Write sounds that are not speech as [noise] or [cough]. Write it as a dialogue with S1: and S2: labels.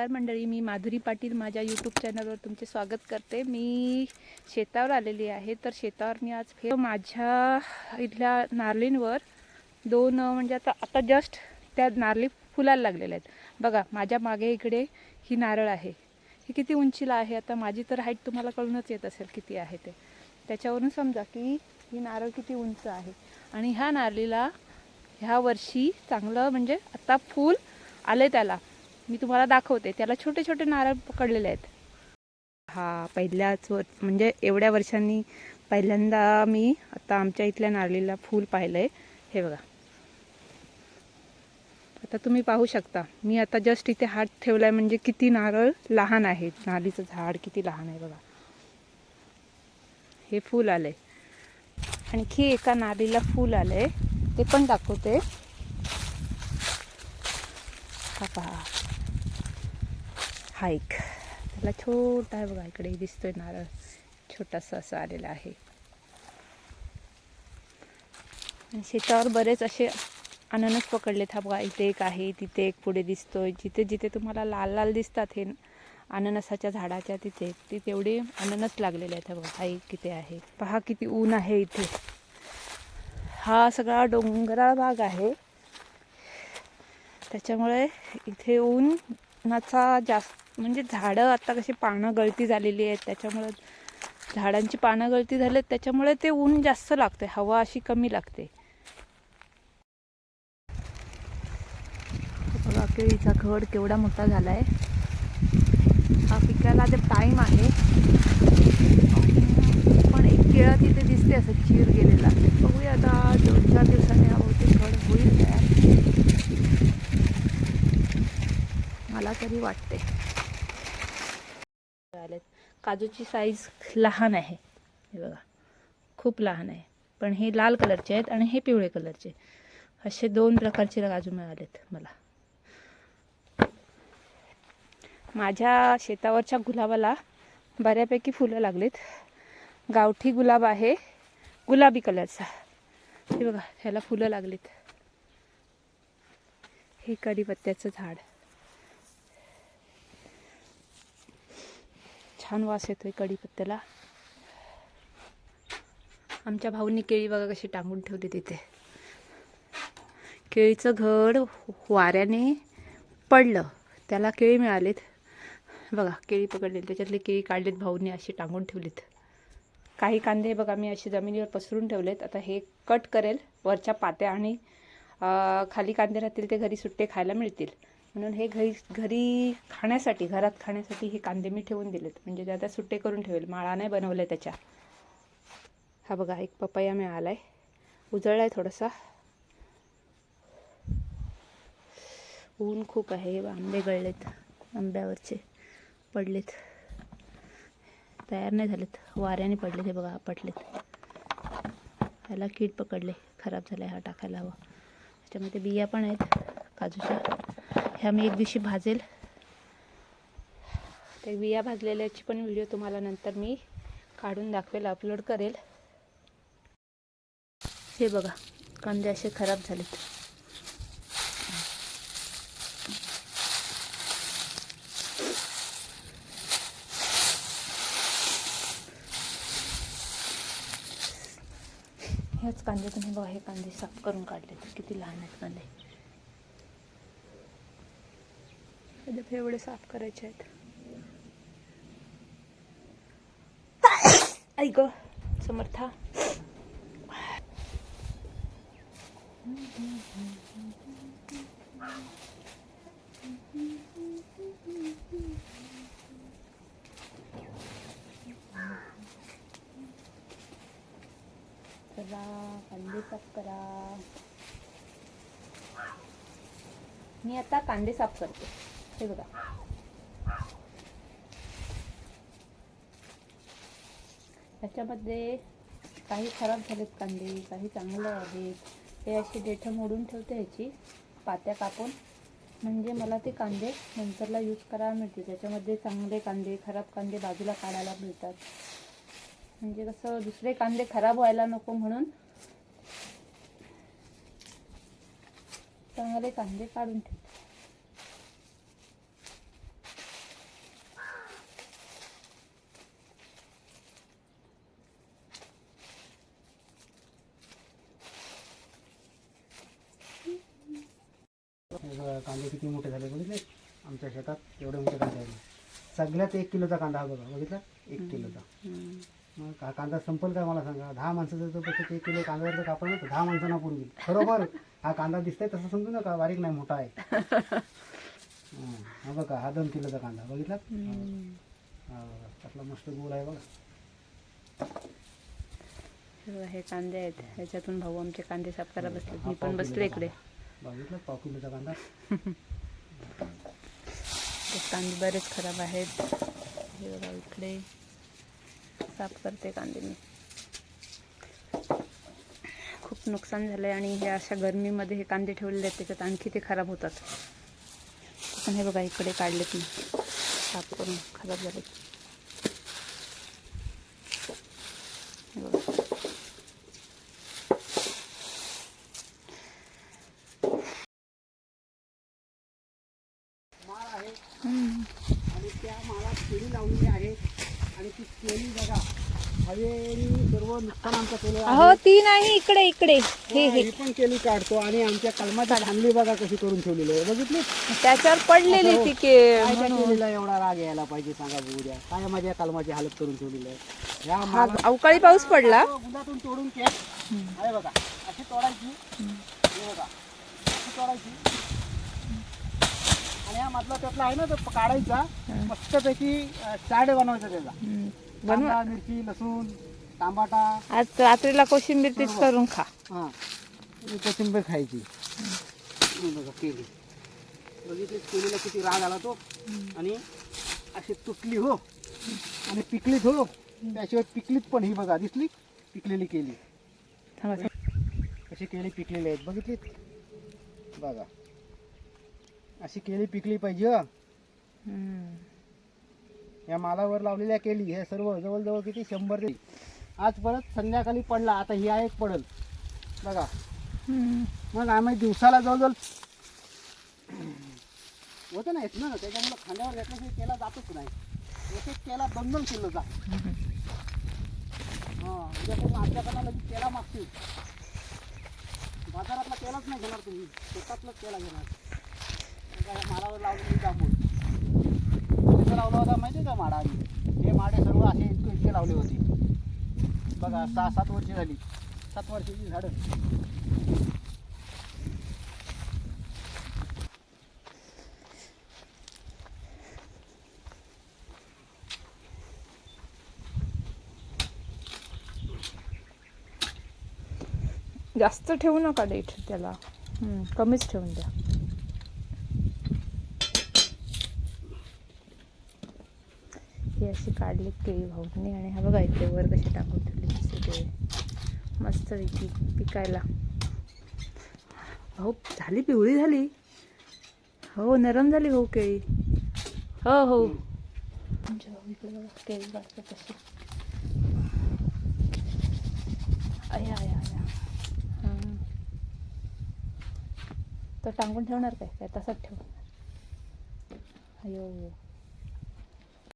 S1: मंडळी मी माधुरी पाटील माझ्या यूट्यूब चॅनलवर तुमचे स्वागत करते. मी शेतावर आलेली आहे तर शेतावर मी आज फे माझ्या इथल्या नारलींवर दोन म्हणजे आता आता जस्ट त्या नारली फुलायला लागलेल्या आहेत. बघा माझ्या मागे इकडे ही नारळ आहे. ही किती उंचीला आहे? आता माझी तर हाईट तुम्हाला कळूनच येत असेल किती आहे ते. त्याच्यावरून समजा की ही नारळ किती उंच आहे. आणि ह्या नारळीला ह्या वर्षी चांगलं म्हणजे आता फूल आले त्याला. मी तुम्हाला दाखवते. त्याला छोटे छोटे नारळ पकडलेले आहेत. हा पहिल्याच वर म्हणजे एवढ्या वर्षांनी पहिल्यांदा मी आता आमच्या इथल्या नारळीला फूल पाहिलं आहे हे बघा. आता तुम्ही पाहू शकता. मी आता जस्ट इथे हात ठेवलाय म्हणजे किती नारळ लहान आहे नारळीचं झाड किती लहान आहे बघा. हे फूल आलंय. आणखी एका नारळीला फूल आलंय. ते पण दाखवते. हा पहा. हा एक त्याला छोटा आहे बघा इकडे दिसतोय नारळ. छोटासा असा आलेला आहे. आणि शेतावर बरेच असे अननस पकडलेत हा बघा इथे एक आहे तिथे एक पुढे दिसतोय. जिथे जिथे तुम्हाला लाल लाल दिसतात हे अननसाच्या झाडाच्या तिथे ते तेवढे अननस लागलेले आहेत बघा. हा एक किती आहे. पहा किती ऊन आहे इथे. हा सगळा डोंगराळ भाग आहे. त्याच्यामुळे इथे ऊनाचा जास्त म्हणजे झाडं आता कशी पानं गळती झालेली आहेत त्याच्यामुळे झाडांची पानं गळती झाली त्याच्यामुळे ते ऊन जास्त लागते हवा अशी कमी लागते. बघा केळीचा घड केवढा मोठा झाला आहे हा पिकायला ते टाईम आहे पण एक केळा तिथे दिसते असं चीर गेलेला. बघूया आता दोन चार दिवसांनी हा बहुतेक घड होईल तयार मला तरी वाटते आलेत काजूची साईज लहान आहे. हे बघा खूप लहान आहे. पण हे लाल कलरचे आहेत आणि हे पिवळे कलरचे असे दोन प्रकारचे काजू मिळालेत मला. माझ्या शेतावरच्या गुलाबाला बऱ्यापैकी फुलं लागलीत. गावठी गुलाब आहे. गुलाबी कलरचा हे बघा ह्याला फुलं लागलीत. हे कढीपत्त्याचं झाड. छान वास येतोय कढीपत्त्याला. आमच्या भाऊंनी केळी बघा कशी टांगून ठेवली तिथे. केळीचं घड वाऱ्याने पडलं. त्याला केळी मिळालीत. बघा केळी पकडलेली. त्याच्यातले केळी काढलीत भाऊंनी अशी टांगून ठेवलीत. काही कांदे बघा मी अशी जमिनीवर पसरून ठेवलेत. आता हे कट करेल वरच्या पात्या आणि खाली कांदे राहतील ते घरी सुट्टे खायला मिळतील. म्हणून हे घरी घरी खाण्यासाठी घरात खाण्यासाठी हे कांदे मी ठेवून दिलेत. म्हणजे ते आता सुट्टे करून ठेवेल. माळा नाही बनवलाय त्याच्या. हा बघा एक पपया मिळाला आहे उजळलाय थोडासा. ऊन खूप आहे. आंबे गळलेत. आंब्यावरचे पडलेत. तयार नाही झालेत. वाऱ्याने पडलेत हे बघा पडलेत ह्याला कीड पकडले. खराब झाले हा टाकायला हवा. त्याच्यामध्ये बिया पण आहेत. काजूच्या. ह्या मी एक दिवशी भाजेल. ते बिया भाजलेल्याची पण व्हिडिओ तुम्हाला नंतर मी काढून दाखवेल अपलोड करेल. हे बघा कांदे असे खराब झालेत. ह्याच कांदे तुम्ही बघा हे कांदे साफ करून काढले किती लहान आहेत कांदे. कधी एवढे साफ करायचे आहेत. ऐक समर्था करा कांदे साफ करा. मी आता कांदे साफ करते. हे बघा. ह्याच्यामध्ये काही खराब झालेत कांदे काही चांगले आहेत हे अशी देठं मोडून ठेवते ह्याची. पात्या कापून. म्हणजे मला ते कांदे नंतरला यूज करायला मिळते त्याच्यामध्ये चांगले कांदे खराब कांदे बाजूला काढायला मिळतात. म्हणजे कसं दुसरे कांदे खराब व्हायला नको म्हणून चांगले कांदे काढून ठेवते
S2: कांदे किती मोठे झाले बघितले? आमच्या शेतात एवढे मोठे कांदे आले सगळ्यात एक किलोचा कांदा हा बघा बघितला? एक किलोचा. मग हा कांदा संपल काय मला सांगा? दहा माणसाचं जर पैसे एक किलो कांदा जर कापड तर दहा माणसांना पुरवी बरोबर? हा कांदा दिसतंय तसं समजू नका बारीक नाही मोठा आहे. [laughs] हं, बघा हा दोन किलोचा कांदा बघितला. हा बघा त्यातला मस्त गोल आहे बघा.
S1: हे कांदे आहेत. ह्याच्यातून भाऊ आमचे कांदे साफ करायला बसले मी पण बसले इकडे.
S2: बघितलं पाव किलोचा कांदा. [laughs]
S1: ते कांदे बरेच खराब आहेत. हे बघा इकडे साफ करते कांदे मी. खूप नुकसान झालं आहे आणि हे अशा गरमीमध्ये हे कांदे ठेवलेले आहेत त्याच्यात आणखी ते खराब होतात. पण हे बघा इकडे काढलेत मी. साफ करून खराब झाले हे बघा
S2: माळ आहे
S1: हम्म.
S2: आणि त्या माळात केळी लावलेली आहे आणि ती केळी बघा हवेने सर्व नुकसान आमचं केलं आहे.
S1: अहो ती नाही इकडे इकडे. हे
S2: हा,
S1: हे.
S2: ही पण केळी काढतो आणि आमच्या कलमाची खांदली बघा कशी करून ठेवलेली आहे. बघितली
S1: त्याच्यावर पडलेली ती के
S2: काय त्या केळीला एवढा राग यायला पाहिजे सांगा बघूया काय माझ्या कलमाची हालत करून ठेवलेली आहे? या
S1: हा अवकाळी पाऊस पडला.
S2: गुंडातून तोडून केळ आहे बघा. अशी तोडायची. हे बघा. अशी तोडायची. आणि हा मधला त्यातला आहे ना तो काढायचा. मस्तपैकी अं, चाट बनवायचा त्याचा.
S1: हम्म. बनवा.
S2: कांदा मिरची लसूण टमाटा
S1: आज रात्रीला कोशिंबीर तीच करून खा.
S2: हां. आणि कोथिंबीर खायची. हे बघा केली. बघितली केलीला किती राग आला तो. आणि अशी तुटली हो. आणि पिकलीत हो. त्याशिवाय पिकलीत पण ही बघा दिसली? पिकलेली केली.
S1: थांबा.
S2: अशी केळी पिकलेली आहेत बघितलीत बघा. अशी केळी पिकली पाहिजे हं. या मालावर लावलेल्या केली. हे सर्व जवळजवळ किती? शंभर ते आज परत संध्याकाळी पडला. आता ही एक पडल. बघा. मग आम्ही दिवसाला जवळजवळ होतं नाहीत ना त्याच्यामुळे खांद्यावर घेतल्याशिवाय केला जातच नाही. एक एक केला दोन दोन किलोचा हां उद्यापासून म्हणजे आमच्याकडनं लगेच केला मागतील. बाजारातला केलाच नाही घेणार तुम्ही. शेतातलाच केला घेणार. मालावर लावलेली जांभूळ. तिथं लावला होता माहिती आहे का माडा आम्ही हे माडे सर्व असे इतके इतके लावले होते. बघा सहा सात वर्ष झाली. सात वर्षाची झाडं.
S1: जास्त ठेवू नका डेट त्याला. कमीच ठेवून द्या. ही अशी काढली केळी भाऊनी आणि हा बघा इथे वर कशी टाकून ठेवली केळी मस्त पैकी पिकायला. भाऊ झाली पिवळी झाली. हो नरम झाली भाऊ केळी. हो हो. आमच्या भाऊ इकडे बघा केळी काढतात आया आया आया. हां तो टांगून ठेवणार काय? काय तसाच ठेवणार? अयो.